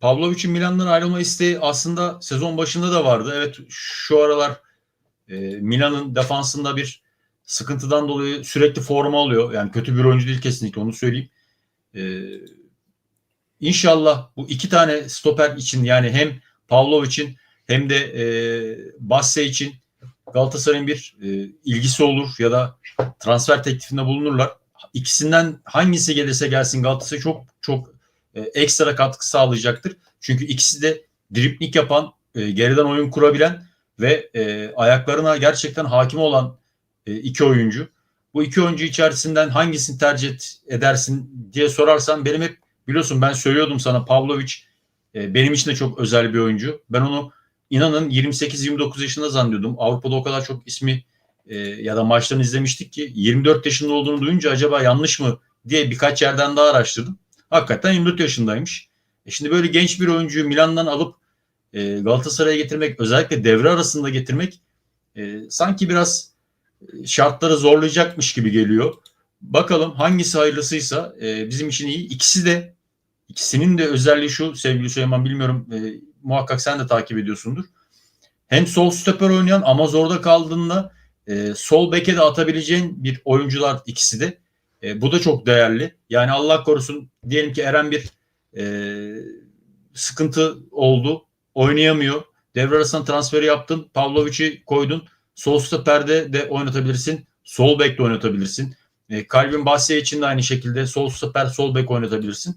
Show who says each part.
Speaker 1: Pavlovic'in Milan'dan ayrılma isteği aslında sezon başında da vardı. Evet şu aralar e, Milan'ın defansında bir sıkıntıdan dolayı sürekli forma alıyor. Yani kötü bir oyuncu değil kesinlikle onu söyleyeyim. E, inşallah bu iki tane stoper için yani hem Pavlovic'in hem de e, Basse için Galatasaray'ın bir e, ilgisi olur ya da transfer teklifinde bulunurlar. İkisinden hangisi gelirse gelsin Galatasaray çok çok e, ekstra katkı sağlayacaktır. Çünkü ikisi de driplik yapan, e, geriden oyun kurabilen ve e, ayaklarına gerçekten hakim olan e, iki oyuncu. Bu iki oyuncu içerisinden hangisini tercih edersin diye sorarsan benim hep biliyorsun ben söylüyordum sana Pavlovic e, benim için de çok özel bir oyuncu. Ben onu inanın 28-29 yaşında zannediyordum. Avrupa'da o kadar çok ismi e, ya da maçlarını izlemiştik ki 24 yaşında olduğunu duyunca acaba yanlış mı diye birkaç yerden daha araştırdım. Hakikaten 24 yaşındaymış. E şimdi böyle genç bir oyuncuyu Milan'dan alıp e, Galatasaray'a getirmek, özellikle devre arasında getirmek e, sanki biraz e, şartları zorlayacakmış gibi geliyor. Bakalım hangisi hayırlısıysa e, bizim için iyi. İkisi de ikisinin de özelliği şu sevgili Süleyman bilmiyorum e, muhakkak sen de takip ediyorsundur. Hem sol stoper oynayan ama zorda kaldığında e, sol beke de atabileceğin bir oyuncular ikisi de. E, bu da çok değerli. Yani Allah korusun diyelim ki Eren bir e, sıkıntı oldu. Oynayamıyor. Devre arasında transferi yaptın. Pavlovic'i koydun. Sol stoperde de oynatabilirsin. Sol bek de oynatabilirsin. E, Calvin Bassey için de aynı şekilde sol stoper sol bek oynatabilirsin.